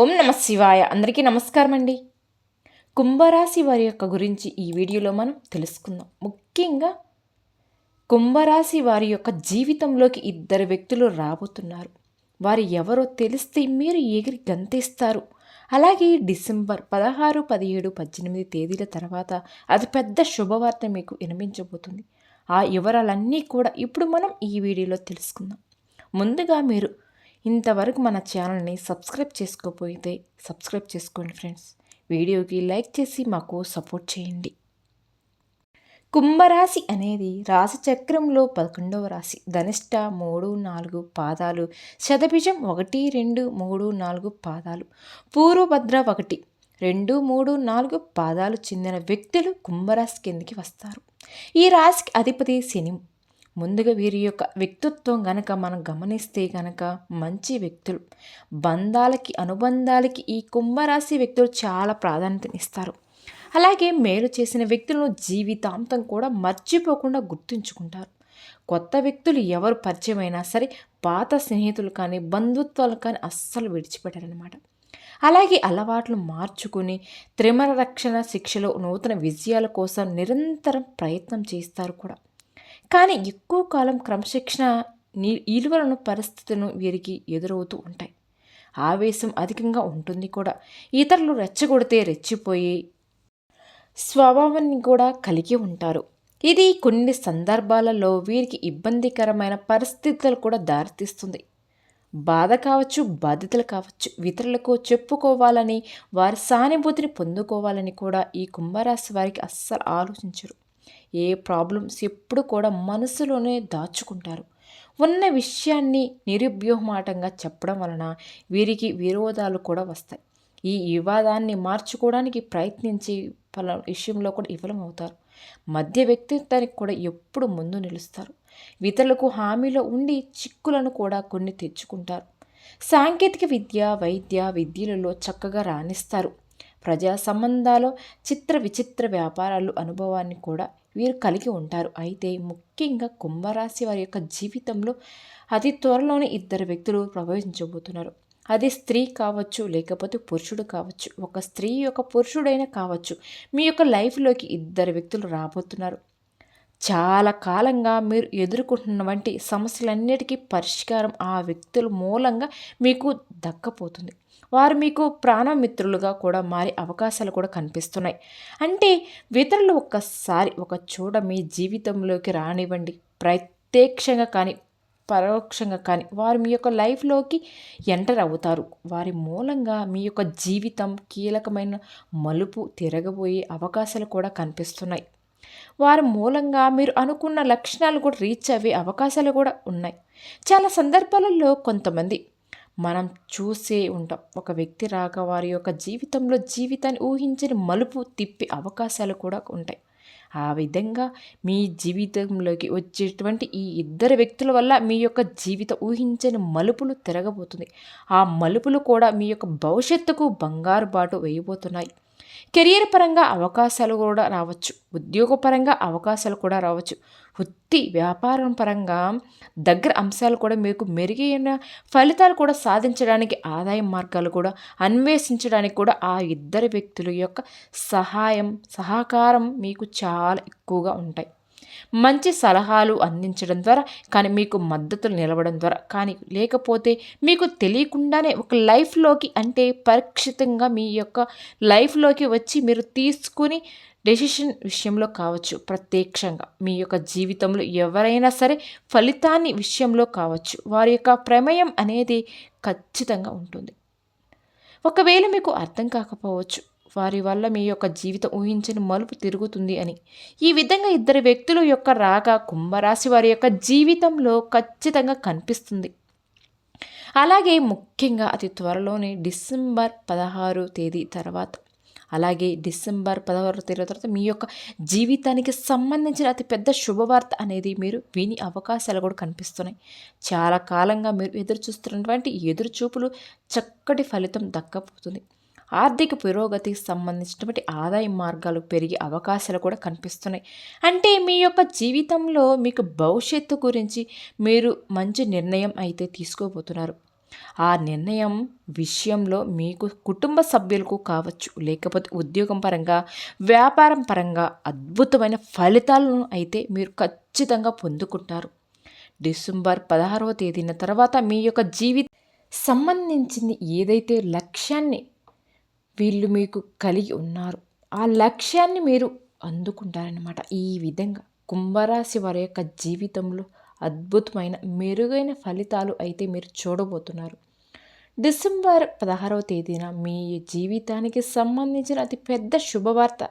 ఓం నమ శివాయ. అందరికీ నమస్కారం అండి కుంభరాశి వారి యొక్క గురించి ఈ వీడియోలో మనం తెలుసుకుందాం. ముఖ్యంగా కుంభరాశి వారి యొక్క జీవితంలోకి ఇద్దరు వ్యక్తులు రాబోతున్నారు. వారు ఎవరో తెలిస్తే మీరు ఎగిరి గంతేస్తారు. అలాగే డిసెంబర్ పదహారు పదిహేడు పద్దెనిమిది తేదీల తర్వాత అది పెద్ద శుభవార్త మీకు వినిపించబోతుంది. ఆ వివరాలన్నీ కూడా ఇప్పుడు మనం ఈ వీడియోలో తెలుసుకుందాం. ముందుగా మీరు ఇంతవరకు మన ఛానల్ని సబ్స్క్రైబ్ చేసుకోకపోతే సబ్స్క్రైబ్ చేసుకోండి ఫ్రెండ్స్. వీడియోకి లైక్ చేసి మాకు సపోర్ట్ చేయండి. కుంభరాశి అనేది రాశి చక్రంలో పదకొండవ రాశి. ధనిష్ట మూడు నాలుగు పాదాలు శతబిజం ఒకటి రెండు మూడు నాలుగు పాదాలు పూర్వభద్ర ఒకటి రెండు మూడు నాలుగు పాదాలు చెందిన వ్యక్తులు కుంభరాశి కిందికి వస్తారు. ఈ రాశికి అధిపతి శని. ముందుగా వీరి యొక్క వ్యక్తిత్వం గనక మనం గమనిస్తే గనక మంచి వ్యక్తులు బంధాలకి అనుబంధాలకి ఈ కుంభరాశి వ్యక్తులు చాలా ప్రాధాన్యతనిస్తారు. అలాగే మేలు చేసిన వ్యక్తులను జీవితాంతం కూడా మర్చిపోకుండా గుర్తుంచుకుంటారు. కొత్త వ్యక్తులు ఎవరు పరిచయమైనా సరే పాత స్నేహితులు కానీ బంధుత్వాలు కానీ అస్సలు విడిచిపెట్టారనమాట అలాగే అలవాట్లు మార్చుకుని త్రిమర రక్షణ శిక్షలో నూతన విజయాల కోసం నిరంతరం ప్రయత్నం చేస్తారు కూడా. కానీ ఎక్కువ కాలం క్రమశిక్షణ ఈలువలను పరిస్థితులను వీరికి ఎదురవుతూ ఉంటాయి. ఆవేశం అధికంగా ఉంటుంది కూడా. ఇతరులు రెచ్చగొడితే రెచ్చిపోయి స్వభావాన్ని కూడా కలిగి ఉంటారు. ఇది కొన్ని సందర్భాలలో వీరికి ఇబ్బందికరమైన పరిస్థితులు కూడా దారితీస్తుంది. బాధ కావచ్చు బాధ్యతలు కావచ్చు ఇతరులకు చెప్పుకోవాలని వారి సానుభూతిని పొందుకోవాలని కూడా ఈ కుంభరాశి వారికి అస్సలు ఆలోచించరు. ఏ ప్రాబ్లమ్స్ ఎప్పుడు కూడా మనసులోనే దాచుకుంటారు. ఉన్న విషయాన్ని నిరుభ్యూహమాటంగా చెప్పడం వలన వీరికి విరోధాలు కూడా వస్తాయి. ఈ వివాదాన్ని మార్చుకోవడానికి ప్రయత్నించి పల విషయంలో కూడా విఫలమవుతారు మధ్య వ్యక్తిత్వానికి కూడా ఎప్పుడు ముందు నిలుస్తారు. ఇతరులకు హామీలో ఉండి చిక్కులను కూడా కొన్ని తెచ్చుకుంటారు. సాంకేతిక విద్య వైద్య విద్యలలో చక్కగా రాణిస్తారు. ప్రజా సంబంధాలు చిత్ర విచిత్ర వ్యాపారాలు అనుభవాన్ని కూడా వీరు కలిగి ఉంటారు. అయితే ముఖ్యంగా కుంభరాశి వారి యొక్క జీవితంలో అతి త్వరలోనే ఇద్దరు వ్యక్తులు ప్రవేశించబోతున్నారు. అది స్త్రీ కావచ్చు లేకపోతే పురుషుడు కావచ్చు ఒక స్త్రీ యొక్క పురుషుడైనా కావచ్చు మీ యొక్క లైఫ్లోకి ఇద్దరు వ్యక్తులు రాబోతున్నారు. చాలా కాలంగా మీరు ఎదుర్కొంటున్న వంటి సమస్యలన్నిటికీ పరిష్కారం ఆ వ్యక్తుల మూలంగా మీకు దక్కపోతుంది. వారు మీకు ప్రాణమిత్రులుగా కూడా మారే అవకాశాలు కూడా కనిపిస్తున్నాయి. అంటే ఇతరులు ఒక్కసారి ఒక చూడ మీ జీవితంలోకి రానివ్వండి. ప్రత్యక్షంగా కానీ పరోక్షంగా కానీ వారు మీ యొక్క లైఫ్లోకి ఎంటర్ అవుతారు. వారి మూలంగా మీ యొక్క జీవితం కీలకమైన మలుపు తిరగబోయే అవకాశాలు కూడా కనిపిస్తున్నాయి. వారి మూలంగా మీరు అనుకున్న లక్షణాలు కూడా రీచ్ అయ్యే అవకాశాలు కూడా ఉన్నాయి. చాలా సందర్భాలలో కొంతమంది మనం చూసే ఉంటాం. ఒక వ్యక్తి రాక వారి యొక్క జీవితంలో జీవితాన్ని ఊహించని మలుపు తిప్పే అవకాశాలు కూడా ఉంటాయి. ఆ విధంగా మీ జీవితంలోకి వచ్చేటువంటి ఈ ఇద్దరు వ్యక్తుల వల్ల మీ యొక్క జీవిత ఊహించని మలుపులు తిరగబోతుంది ఆ మలుపులు కూడా మీ యొక్క భవిష్యత్తుకు బంగారు బాటు వేయబోతున్నాయి. కెరియర్ పరంగా అవకాశాలు కూడా రావచ్చు. ఉద్యోగపరంగా అవకాశాలు కూడా రావచ్చు. వృత్తి వ్యాపారం పరంగా దగ్గర అంశాలు కూడా మీకు మెరుగైన ఫలితాలు కూడా సాధించడానికి ఆదాయ మార్గాలు కూడా అన్వేషించడానికి కూడా ఆ ఇద్దరు వ్యక్తుల యొక్క సహాయం సహకారం మీకు చాలా ఎక్కువగా ఉంటాయి. మంచి సలహాలు అందించడం ద్వారా కానీ మీకు మద్దతులు నిలవడం ద్వారా కానీ లేకపోతే మీకు తెలియకుండానే ఒక లైఫ్లోకి అంటే పరీక్షితంగా మీ యొక్క లైఫ్లోకి వచ్చి మీరు తీసుకుని డెసిషన్ విషయంలో కావచ్చు ప్రత్యక్షంగా మీ యొక్క జీవితంలో ఎవరైనా సరే ఫలితాన్ని విషయంలో కావచ్చు వారి యొక్క ప్రమేయం అనేది ఖచ్చితంగా ఉంటుంది. ఒకవేళ మీకు అర్థం కాకపోవచ్చు వారి వల్ల మీ యొక్క జీవితం ఊహించని మలుపు తిరుగుతుంది అని ఈ విధంగా ఇద్దరు వ్యక్తుల యొక్క రాగ కుంభరాశి వారి యొక్క జీవితంలో ఖచ్చితంగా కనిపిస్తుంది. అలాగే ముఖ్యంగా అతి త్వరలోనే డిసెంబర్ పదహారు తేదీ తర్వాత అలాగే డిసెంబర్ పదహారు తేదీ తర్వాత మీ యొక్క జీవితానికి సంబంధించిన అతిపెద్ద శుభవార్త అనేది మీరు విని అవకాశాలు కూడా కనిపిస్తున్నాయి. చాలా కాలంగా మీరు ఎదురు చూస్తున్నటువంటి ఎదురు చూపులు చక్కటి ఫలితం దక్కపోతుంది ఆర్థిక పురోగతికి సంబంధించినటువంటి ఆదాయ మార్గాలు పెరిగే అవకాశాలు కూడా కనిపిస్తున్నాయి. అంటే మీ యొక్క జీవితంలో మీకు భవిష్యత్తు గురించి మీరు మంచి నిర్ణయం అయితే తీసుకోబోతున్నారు. ఆ నిర్ణయం విషయంలో మీకు కుటుంబ సభ్యులకు కావచ్చు లేకపోతే ఉద్యోగం పరంగా వ్యాపారం పరంగా అద్భుతమైన ఫలితాలను అయితే మీరు ఖచ్చితంగా పొందుకుంటారు. డిసెంబర్ పదహారవ తేదీన తర్వాత మీ యొక్క జీవిత సంబంధించింది ఏదైతే లక్ష్యాన్ని వీళ్ళు మీకు కలిగి ఉన్నారు ఆ లక్ష్యాన్ని మీరు అందుకుంటారనమాట ఈ విధంగా కుంభరాశి వారి యొక్క జీవితంలో అద్భుతమైన మెరుగైన ఫలితాలు అయితే మీరు చూడబోతున్నారు. డిసెంబర్ పదహారవ తేదీన మీ జీవితానికి సంబంధించిన అతి పెద్ద శుభవార్త.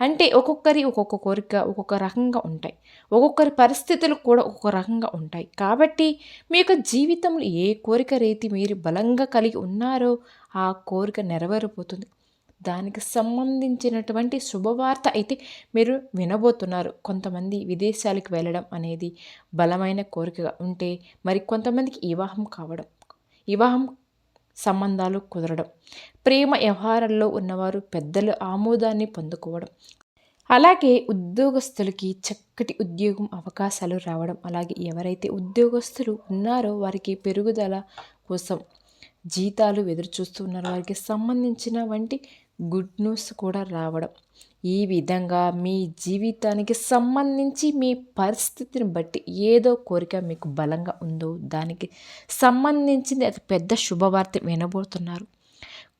అంటే ఒక్కొక్కరి ఒక్కొక్క కోరిక ఒక్కొక్క రకంగా ఉంటాయి. ఒక్కొక్కరి పరిస్థితులు కూడా ఒక్కొక్క రకంగా ఉంటాయి. కాబట్టి మీ యొక్క జీవితంలో ఏ కోరిక రీతి మీరు బలంగా కలిగి ఉన్నారో ఆ కోరిక నెరవేరిపోతుంది దానికి సంబంధించినటువంటి శుభవార్త అయితే మీరు వినబోతున్నారు. కొంతమంది విదేశాలకు వెళ్ళడం అనేది బలమైన కోరికగా ఉంటే మరి కొంతమందికి వివాహం కావడం వివాహం సంబంధాలు కుదరడం ప్రేమ వ్యవహారాల్లో ఉన్నవారు పెద్దల ఆమోదాన్ని పొందుకోవడం అలాగే ఉద్యోగస్తులకి చక్కటి ఉద్యోగం అవకాశాలు రావడం అలాగే ఎవరైతే ఉద్యోగస్తులు ఉన్నారో వారికి పెరుగుదల కోసం జీతాలు ఎదురు చూస్తున్నారు వారికి సంబంధించిన వంటి గుడ్ న్యూస్ కూడా రావడం. ఈ విధంగా మీ జీవితానికి సంబంధించి మీ పరిస్థితిని బట్టి ఏదో కోరిక మీకు బలంగా ఉందో దానికి సంబంధించింది అది పెద్ద శుభవార్త వినబోతున్నారు.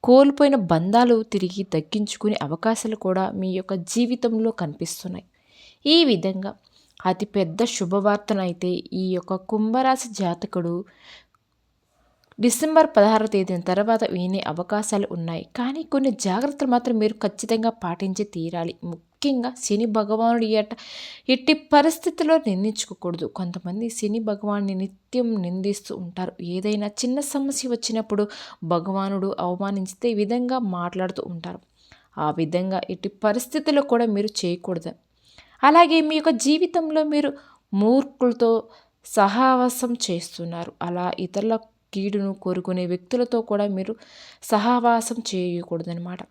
కోల్పోయిన బంధాలు తిరిగి దక్కించుకునే అవకాశాలు కూడా మీ యొక్క జీవితంలో కనిపిస్తున్నాయి. ఈ విధంగా అతిపెద్ద శుభవార్తనైతే ఈ యొక్క కుంభరాశి జాతకుడు డిసెంబర్ పదహారవ తేదీన తర్వాత వినే అవకాశాలు ఉన్నాయి. కానీ కొన్ని జాగ్రత్తలు మాత్రం మీరు ఖచ్చితంగా పాటించి తీరాలి. ముఖ్యంగా శని భగవానుడి ఎట ఎట్టి పరిస్థితుల్లో నిందించుకోకూడదు. కొంతమంది శని భగవాన్ని నిత్యం నిందిస్తూ ఉంటారు. ఏదైనా చిన్న సమస్య వచ్చినప్పుడు భగవానుడు అవమానించితే ఈ విధంగా మాట్లాడుతూ ఉంటారు. ఆ విధంగా ఎట్టి పరిస్థితుల్లో కూడా మీరు చేయకూడదు. అలాగే మీ యొక్క జీవితంలో మీరు మూర్ఖులతో సహావాసం చేస్తున్నారు. అలా ఇతరుల కీడును కోరుకునే వ్యక్తులతో కూడా మీరు సహవాసం చేయకూడదనమాట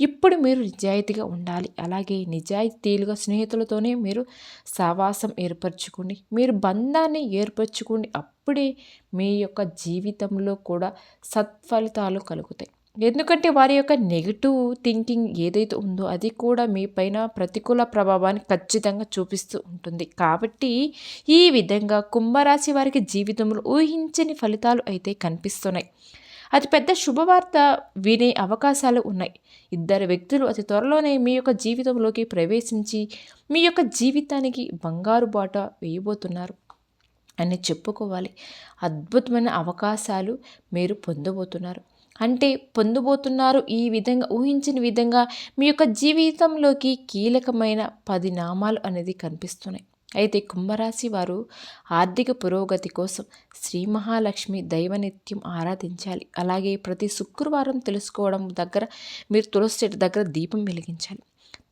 ఇప్పుడు మీరు నిజాయితీగా ఉండాలి. అలాగే నిజాయితీలుగా స్నేహితులతోనే మీరు సహవాసం ఏర్పరచుకోండి. మీరు బంధాన్ని ఏర్పరచుకోండి. అప్పుడే మీ యొక్క జీవితంలో కూడా సత్ఫలితాలు కలుగుతాయి. ఎందుకంటే వారి యొక్క నెగిటివ్ థింకింగ్ ఏదైతే ఉందో అది కూడా మీ పైన ప్రతికూల ప్రభావాన్ని ఖచ్చితంగా చూపిస్తూ ఉంటుంది. కాబట్టి ఈ విధంగా కుంభరాశి వారికి జీవితంలో ఊహించని ఫలితాలు అయితే కనిపిస్తున్నాయి. అతి పెద్ద శుభవార్త వినే అవకాశాలు ఉన్నాయి. ఇద్దరు వ్యక్తులు అతి త్వరలోనే మీ యొక్క జీవితంలోకి ప్రవేశించి మీ యొక్క జీవితానికి బంగారు బాట వేయబోతున్నారు అని చెప్పుకోవాలి. అద్భుతమైన అవకాశాలు మీరు పొందబోతున్నారు. అంటే పొందబోతున్నారు ఈ విధంగా ఊహించిన విధంగా మీ యొక్క జీవితంలోకి కీలకమైన పది నామాలు అనేది కనిపిస్తున్నాయి. అయితే కుంభరాశి వారు ఆర్థిక పురోగతి కోసం శ్రీ మహాలక్ష్మి దైవనిత్యం ఆరాధించాలి. అలాగే ప్రతి శుక్రవారం తెలుసుకోవడం దగ్గర మీరు తులసి దగ్గర దీపం వెలిగించాలి.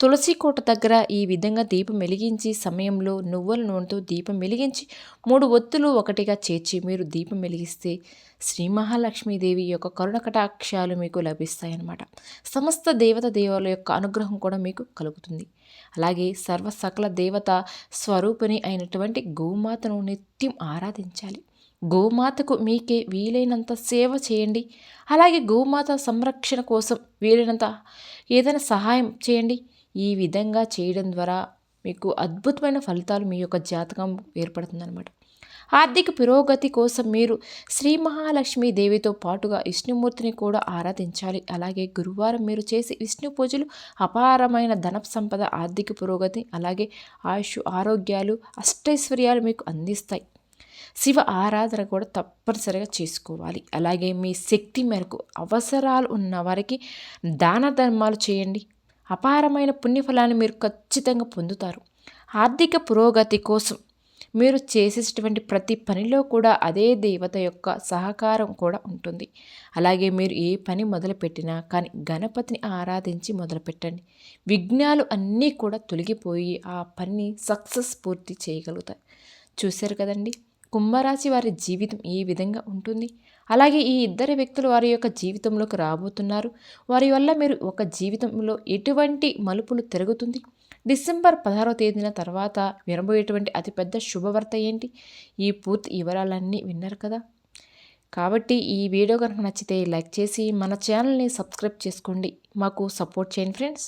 తులసి కోట దగ్గర ఈ విధంగా దీపం వెలిగించి సమయంలో నువ్వుల నూనెతో దీపం వెలిగించి మూడు ఒత్తులు ఒకటిగా చేర్చి మీరు దీపం వెలిగిస్తే శ్రీ మహాలక్ష్మీదేవి యొక్క కరుణ కటాక్షాలు మీకు లభిస్తాయన్నమాట. సమస్త దేవత దేవాల యొక్క అనుగ్రహం కూడా మీకు కలుగుతుంది. అలాగే సర్వ సకల దేవత స్వరూపిణి అయినటువంటి గోమాతను నిత్యం ఆరాధించాలి. గోమాతకు మీకే వీలైనంత సేవ చేయండి. అలాగే గోమాత సంరక్షణ కోసం వీలైనంత ఏదైనా సహాయం చేయండి. ఈ విధంగా చేయడం ద్వారా మీకు అద్భుతమైన ఫలితాలు మీ యొక్క జాతకం ఏర్పడుతుందన్నమాట. ఆర్థిక పురోగతి కోసం మీరు శ్రీ మహాలక్ష్మి దేవితో పాటుగా విష్ణుమూర్తిని కూడా ఆరాధించాలి. అలాగే గురువారం మీరు చేసే విష్ణు పూజలు అపారమైన ధన సంపద ఆర్థిక పురోగతి అలాగే ఆయుష్ ఆరోగ్యాలు అష్టైశ్వర్యాలు మీకు అందిస్తాయి. శివ ఆరాధన కూడా తప్పనిసరిగా చేసుకోవాలి. అలాగే మీ శక్తి మేరకు అవసరాలు ఉన్న వారికి దాన ధర్మాలు చేయండి. అపారమైన పుణ్యఫలాన్ని మీరు ఖచ్చితంగా పొందుతారు. ఆర్థిక పురోగతి కోసం మీరు చేసేటటువంటి ప్రతి పనిలో కూడా అదే దేవత యొక్క సహకారం కూడా ఉంటుంది. అలాగే మీరు ఏ పని మొదలుపెట్టినా కానీ గణపతిని ఆరాధించి మొదలుపెట్టండి. విఘ్నాలు అన్నీ కూడా తొలగిపోయి ఆ పని సక్సెస్ పూర్తి చేయగలుగుతాయి చూశారు కదండి? కుంభరాశి వారి జీవితం ఏ విధంగా ఉంటుంది? అలాగే ఈ ఇద్దరు వ్యక్తులు వారి యొక్క జీవితంలోకి రాబోతున్నారు. వారి వల్ల మీరు ఒక జీవితంలో ఎటువంటి మలుపులు తిరుగుతుంది? డిసెంబర్ పదహారవ తేదీన తర్వాత వినబోయేటువంటి అతిపెద్ద శుభవార్త ఏంటి? ఈ పూర్తి వివరాలన్నీ విన్నారు కదా? కాబట్టి ఈ వీడియో కనుక నచ్చితే లైక్ చేసి మన ఛానల్ని సబ్స్క్రైబ్ చేసుకోండి. మాకు సపోర్ట్ చేయండి ఫ్రెండ్స్.